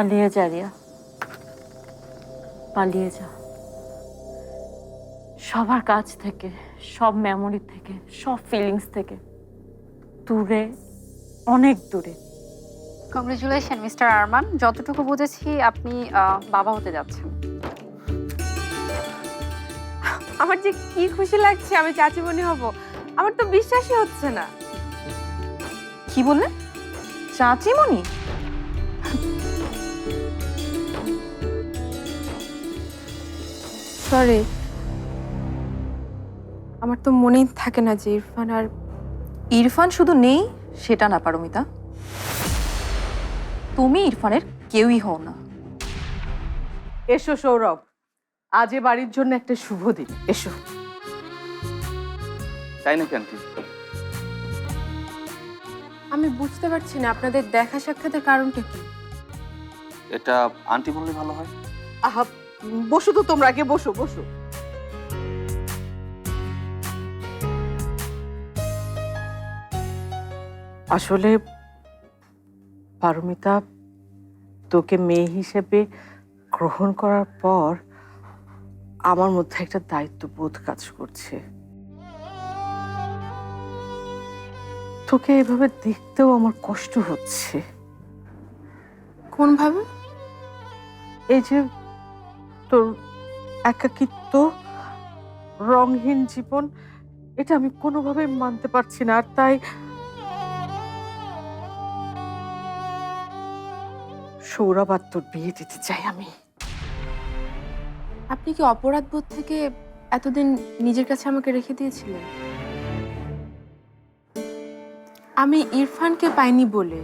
পালিয়ে যা রিয়া। পালিয়ে যা। সবার কাছ থেকে সব মেমোরি থেকে সব ফিলিংস থেকে দূরে অনেক দূরে। কংগ্রেচুলেশন মিস্টার আরমান যতটুকু বুঝেছি আপনি আহ, বাবা হতে যাচ্ছেন। আমার যে কি খুশি লাগছে আমি চাচিমণি হব আমার তো বিশ্বাসই হচ্ছে না। কি বললে? চাচিমণি? সরি। আমার তো মনেই থাকে না যে ইরফান আর ইরফান শুধু নেই সেটা না পারমিতা তুমি ইরফানের কেউই হও না। এসো সৌরভ আজ এ বাড়ির জন্য একটা শুভ দিন। এসো। তাই নাকি আন্টি? আমি বুঝতে পারছি না আপনাদের দেখা সাক্ষাতের কারণটা কি? এটা আন্টি বললে ভালো হয়। আহা বসো তো তোমরা আগে বসো বসো। আসলে পারমিতা তোকে মেয়ে হিসেবে গ্রহণ করার পর আমার মধ্যে একটা দায়িত্ববোধ কাজ করছে। তোকে এভাবে দেখতেও আমার কষ্ট হচ্ছে। কোনভাবে? এই যে তোর একাকিত্ব রংহীন জীবন, এটা আমি কোনোভাবে মানতে পারছি না। আর তাই সৌরভ আর তোর বিয়ে দিতে চাই আমি। আপনি কি অপরাধ বোধ থেকে এতদিন নিজের কাছে আমাকে রেখে দিয়েছিলেন? আমি ইরফানকে পাইনি বলে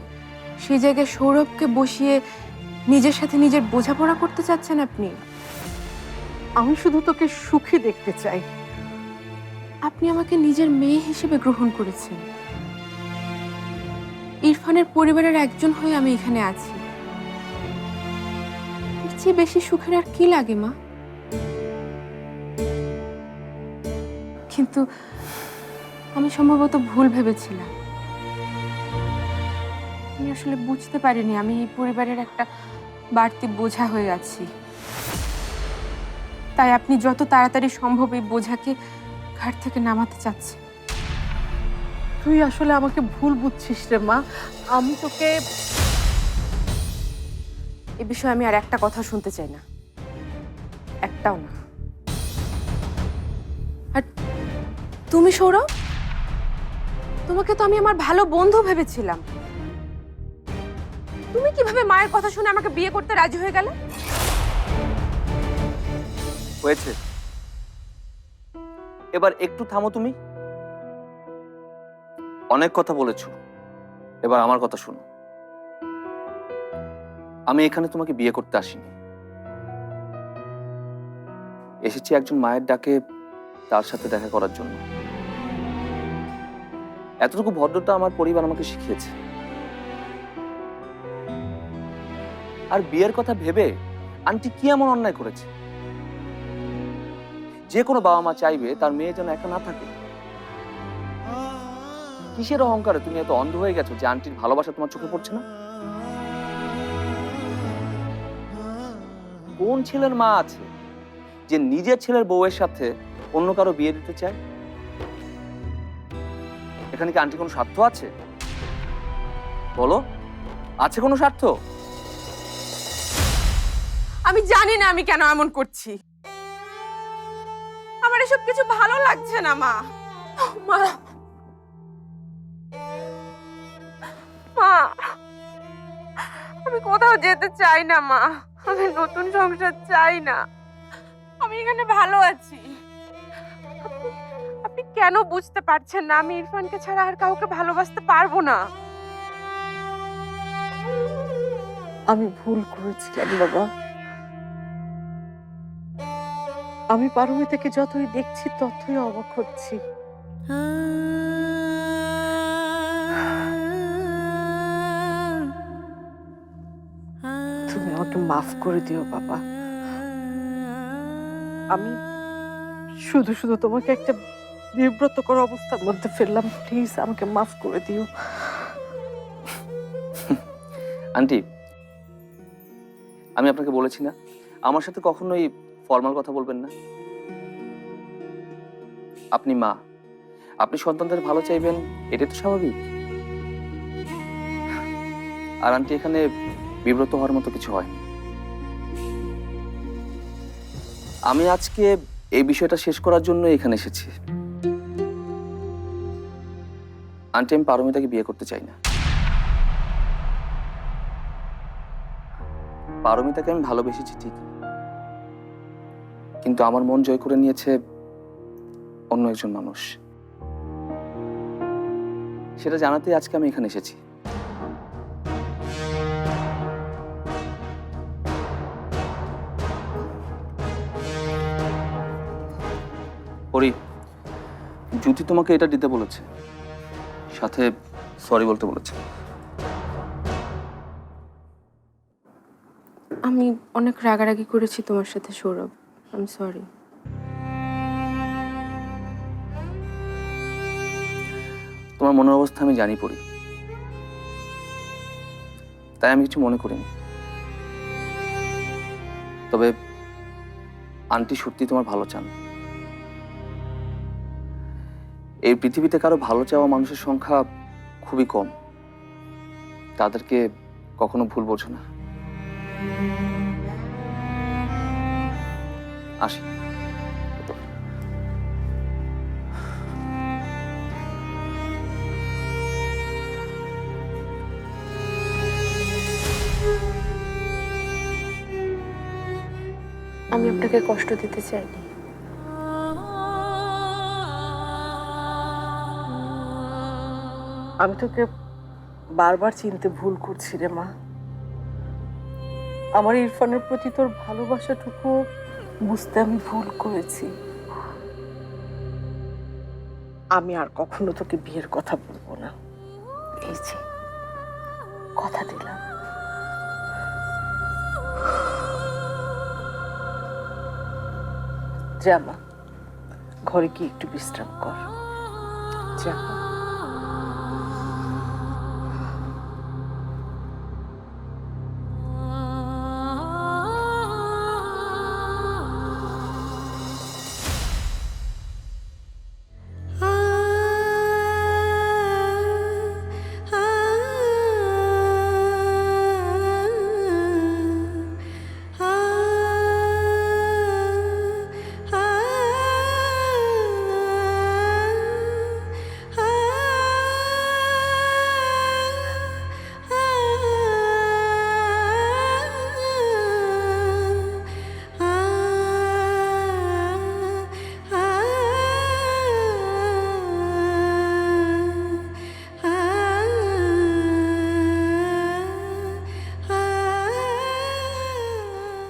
সেই জায়গায় সৌরভকে বসিয়ে নিজের সাথে নিজের বোঝাপড়া করতে চাচ্ছেন আপনি? আমি শুধু তোকে সুখী দেখতে চাই। আপনি আমাকে নিজের মেয়ে হিসেবে গ্রহণ করেছেন। ইরফানের পরিবারের একজন হয়ে আমি এখানে আছি। চেয়ে বেশি সুখের আর কি লাগে, মা? কিন্তু আমি সম্ভবত ভুল ভেবেছিলাম। আমি আসলে বুঝতে পারিনি, আমি এই পরিবারের একটা বাড়তি বোঝা হয়ে আছি। তাই আপনি যত তাড়াতাড়ি সম্ভব এই বোঝাকে ঘাট থেকে নামাতে চাচ্ছি। তুই আসলে আমাকে ভুল বুঝছিস রে মা। আমি তোকে এ বিষয়ে আমি আর একটা কথা শুনতে চাই না। একটাও না। আর তুমি সৌরভ? তোমাকে তো আমি আমার ভালো বন্ধু ভেবেছিলাম। তুমি কীভাবে মায়ের কথা শুনে আমাকে বিয়ে করতে রাজি হয়ে গেলে? হয়েছে? এবার একটু থামো তুমি। অনেক কথা বলেছ। এবার আমার কথা শোনো। আমি এখানে তোমাকে বিয়ে করতে আসিনি। এসেছি একজন মায়ের ডাকে তার সাথে দেখা করার জন্য। এতটুকু ভদ্রতা আমার পরিবার আমাকে শিখিয়েছে। আর বিয়ের কথা ভেবে আন্টি কি এমন অন্যায় করেছে? যে কোনো বাবা মা চাইবে তার মেয়ে যেন একা না থাকে। কিসের অহংকারে তুমি এত অন্ধ হয়ে গেছো যে আন্টির ভালোবাসা তোমার চোখে পড়ছে না? কোন ছেলের মা আছে যে নিজের ছেলের বউয়ের সাথে অন্য কারও বিয়ে দিতে চায়? এখানে কি আন্টি কোনো স্বার্থ আছে? বলো, আছে কোনো স্বার্থ? আমি জানি না আমি কেন এমন করছি। এসব কিছু ভালো লাগছে না, মা। মা। মা, আমি কোথাও যেতে চাই না, মা। আমি নতুন সংসার চাই না। আমি এখানে ভালো আছি। আপনি কেন বুঝতে পারছেন না আমি ইরফানকে ছাড়া আর কাউকে ভালোবাসতে পারব না? আমি ভুল করেছিলাম, বাবা। আমি পারমিতাকে যতই দেখছি, ততই অবাক হচ্ছি। তুমি আমাকে মাফ করে দিও, বাবা। আমি শুধু শুধু তোমাকে একটা বিব্রতকর অবস্থার মধ্যে ফেললাম। প্লিজ, আমাকে মাফ করে দিও। আন্টি, আমি আপনাকে বলেছি না। আমার সাথে কখনোই ফর্মাল কথা বলবেন না? আপনি মা। আপনি সন্তানদের ভালো চাইবেন, এটাই তো স্বাভাবিক। আর আন্টি এখানে বিব্রত হওয়ার মতো কিছু হয় আমি আজকে এই বিষয়টা শেষ করার জন্য এখানে এসেছি। আন্টি, আমি পারমিতাকে বিয়ে করতে চাই না। পারমিতাকে আমি ভালোবেসেছি ঠিকই। কিন্তু আমার মন জয় করে নিয়েছে অন্য একজন মানুষ। সেটা জানাতেই আজকে আমি এখানে এসেছি। পরি জ্যোতি তোমাকে এটা দিতে বলেছে। সাথে সরি বলতে বলেছে। আমি অনেক রাগারাগি করেছি তোমার সাথে, সৌরভ। আই এম তোমার মনের অবস্থা আমি জানি পড়ি তাই আমি কিছু মনে করিনি। তবে আন্টি সত্যি তোমার ভালো চান। এই পৃথিবীতে কারও ভালো চাওয়া মানুষের সংখ্যা খুবই কম। তাদেরকে কখনো ভুল বোঝো না। আসি। আমি আপনাকে কষ্ট দিতে চাইনি। আমি তোকে বারবার চিনতে ভুল করছি রে মা। আমার ইরফানের প্রতি তোর ভালোবাসাটুকু বুঝতে আমি ভুল করেছি। আমি আর কখনো তোকে বিয়ের কথা বলব না। এই যে, কথা দিলাম। যা মা ঘরে কি একটু বিশ্রাম কর। যা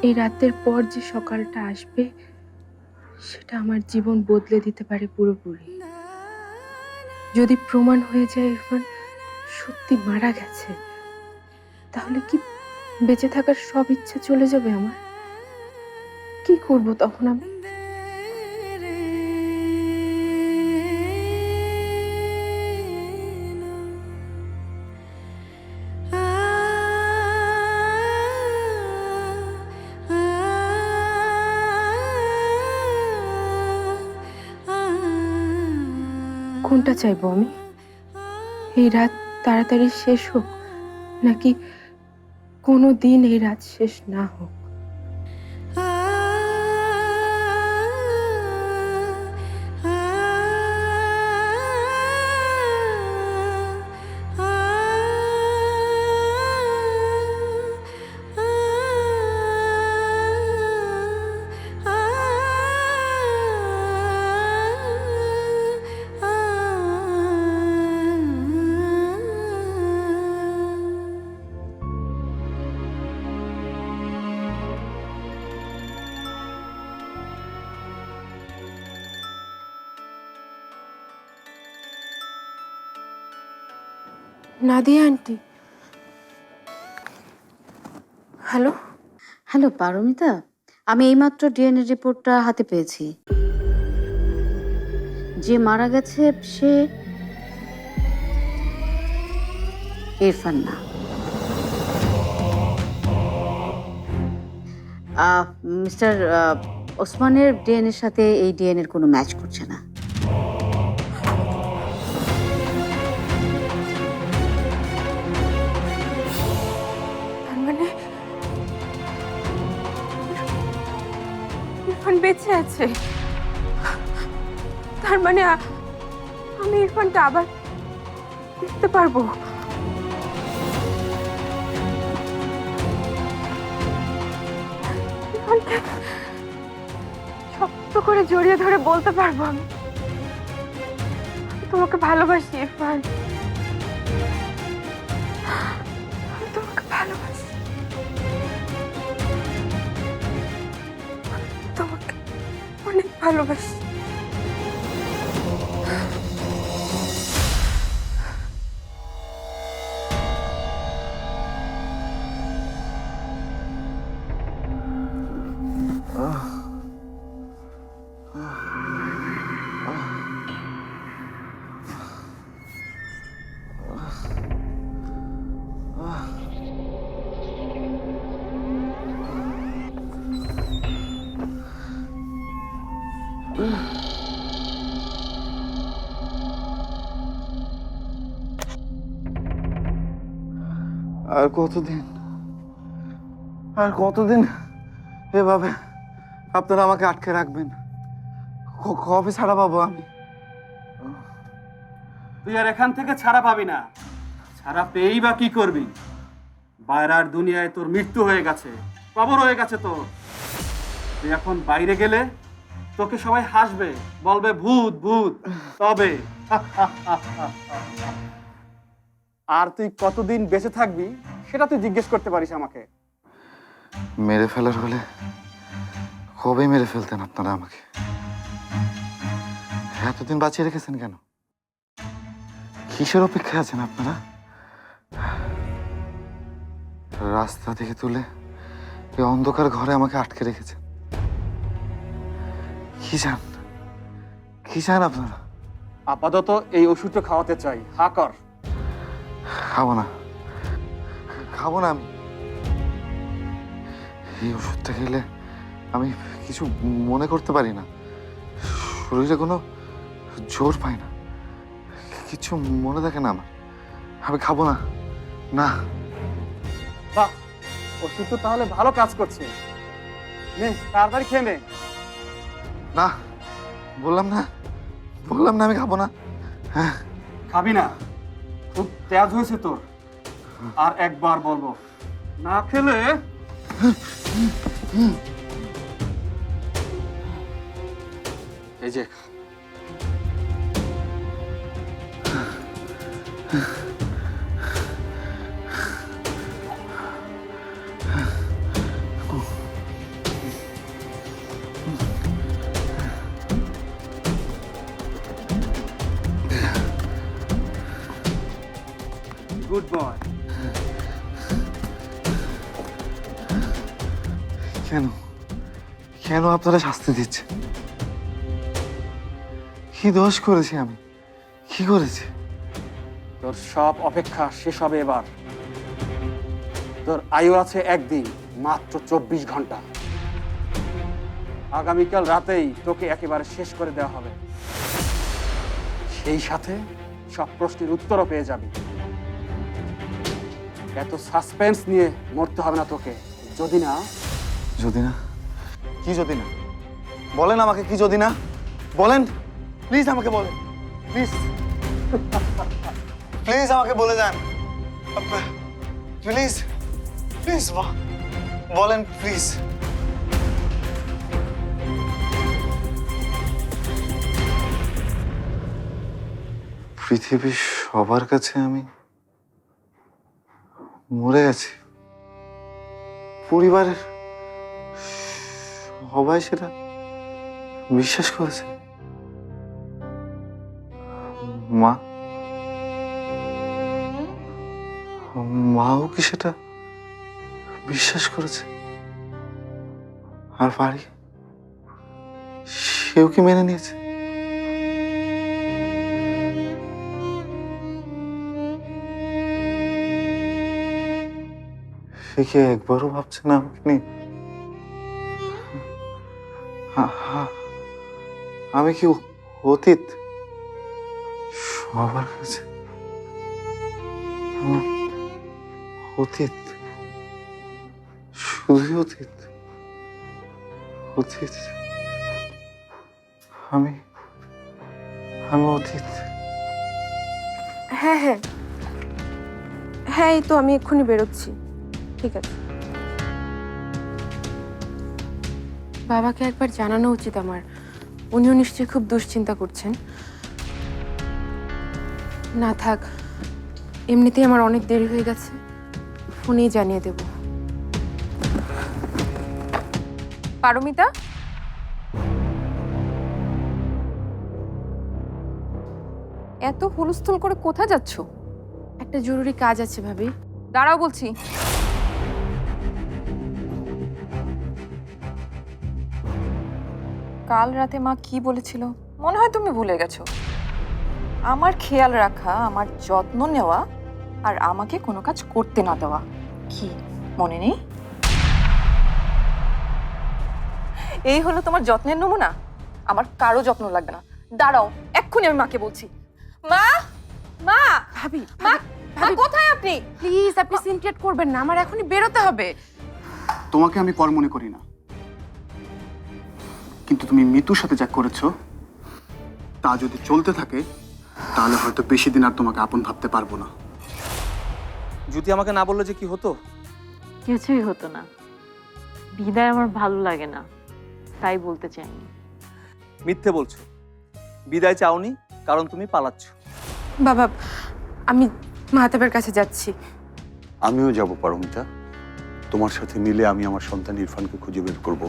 এই রাতের পর যে সকালটা আসবে, সেটা আমার জীবন বদলে দিতে পারে পুরোপুরি। যদি প্রমাণ হয়ে যায় ইরফান, সত্যি মারা গেছে, তাহলে কি বেঁচে থাকার সব ইচ্ছা চলে যাবে আমার? কি করব তখন আমি? চাইব আমি? এই রাত তাড়াতাড়ি শেষ হোক, নাকি কোনো দিন এই রাত শেষ না হোক? Nadia aunty. Hello? Hello, Paramita. আমি এইমাত্র ডিএনএ রিপোর্টটা হাতে পেয়েছি। যে মারা গেছে সে ইরফান না। মিস্টার ওসমানের ডিএনএর সাথে এই ডিএনএর কোনো ম্যাচ করছে না। আছে তার মানে আমি ইরফানটা আবার দেখতে পারব। শক্ত করে জড়িয়ে ধরে বলতে পারব আমি তোমাকে ভালোবাসি, ইরফান। ভালোবাসি আর কতদিন? আর কতদিন এভাবে আপনারা আমাকে আটকে রাখবেন? কবে ছাড়া পাবো আমি? তুই আর এখান থেকে ছাড়া পাবি না। ছাড়া পেয়েই বা কি করবি? বাইরার দুনিয়ায় তোর মৃত্যু হয়ে গেছে, কবর হয়ে গেছে তোর। তুই এখন বাইরে গেলে তোকে সবাই হাসবে, বলবে, ভূত ভূত, তবে। আর তুই কতদিন বেঁচে থাকবি, সেটা তুই জিজ্ঞেস করতে পারিস আমাকে। মেরে ফেলার হলে কবে মেরে ফেলতেন আপনারা আমাকে? এতদিন বাঁচিয়ে রেখেছেন কেন? কিসের অপেক্ষায় আছেন আপনারা? রাস্তা থেকে তুলে এই অন্ধকার ঘরে আমাকে আটকে রেখেছেন। কি চান কি চান আপনারা? আপাতত এই ওষুধটা খাওয়াতে চাই। হা কর। খাব না। খাব না আমি। এই ওষুধটা খেলে আমি কিছু মনে করতে পারি না। শরীরে কোনো জোর পাই না। কিছু মনে থাকে না আমার। আমি খাব না। না। বাহ ওষুধ তো তাহলে ভালো কাজ করছে। নে তাড়াতাড়ি খেয়ে নে। না বললাম না বললাম না আমি খাব না। হ্যাঁ। খাবি না। খুব তেজ হয়েছে তোর। আর একবার বলব না খেলে এই যে। Good boy. কেন? কেন আপনারা শাস্তি দিচ্ছেন কি দোষ করেছি আমি? কি করেছি? তোর সব অপেক্ষা শেষ হবে এবার। তোর আয়ু আছে একদিন মাত্র চব্বিশ ঘণ্টা। আগামীকাল রাতেই তোকে একেবারে শেষ করে দেওয়া হবে। সেই সাথে সব প্রশ্নের উত্তরও পেয়ে যাবি। এত সাসপেন্স নিয়ে মরতে হবে না তোকে। যদি না? যদি না? কি যদি না? বলেন আমাকে কি যদি না? বলেন। প্লিজ আমাকে বলেন। প্লিজ প্লিজ আমাকে বলে যান। প্লিজ প্লিজ বলেন প্লিজ পৃথিবীর সবার কাছে আমি মরে গেছে। পরিবারের সবাই সেটা বিশ্বাস করেছে। মা, মাও কি সেটা বিশ্বাস করেছে? আর বাড়ি সেও কি মেনে নিয়েছে? কি একবারও ভাবছে না আমাকে নিয়ে আমি কি অতীত? সবার কাছে অতীত। শুধু অতীত। অতীত। আমি আমি অতীত। হ্যাঁ হ্যাঁ। হ্যাঁ এই তো আমি এক্ষুনি বেরোচ্ছি। ঠিক আছে। বাবাকে একবার জানানো উচিত আমার। উনিও নিশ্চয়ই খুব দুশ্চিন্তা করছেন। না থাক, এমনিতেই আমার অনেক দেরি হয়ে গেছে। ফোনেই জানিয়ে দেব। পারমিতা? এত হুলস্থুল করে কোথায় যাচ্ছ? একটা জরুরি কাজ আছে ভাবি। দাঁড়াও বলছি। কাল রাতে মা কি বলেছিল? মনে হয় তুমি ভুলে গেছো। আমার খেয়াল রাখা আমার যত্ন নেওয়া আর আমাকে কোনো কাজ করতে না দেওয়া। কি? মনে নেই? এই হলো তোমার যত্নের নমুনা? আমার কারও যত্ন লাগবে না। দাঁড়াও এক্ষুনি আমি মাকে বলছি। মা! মা! ভাবি মা! মা, কোথায় আপনি? প্লিজ আপনি সিনক্রেট করবেন না আমার এখনই বেরোতে হবে। তোমাকে আমি পর মনে করি না। কিন্তু তুমি মিতুর সাথে যা করেছ তা যদি চলতে থাকে তাহলে হয়তো বেশি দিন আর তোমাকে আপন ভাবতে পারব না। যদি আমাকে না বলল যে কি হতো? কিছুই হতো না। বিদায় আমার ভালো লাগে না তাই বলতে চাইনি। মিথ্যে বলছো। বিদায় চাওনি কারণ তুমি পালাচ্ছ। বাবা আমি মাহাতাবের কাছে যাচ্ছি। আমিও যাব পারমিতা। তোমার সাথে মিলে আমি আমার সন্তান ইরফানকে খুঁজে বের করব।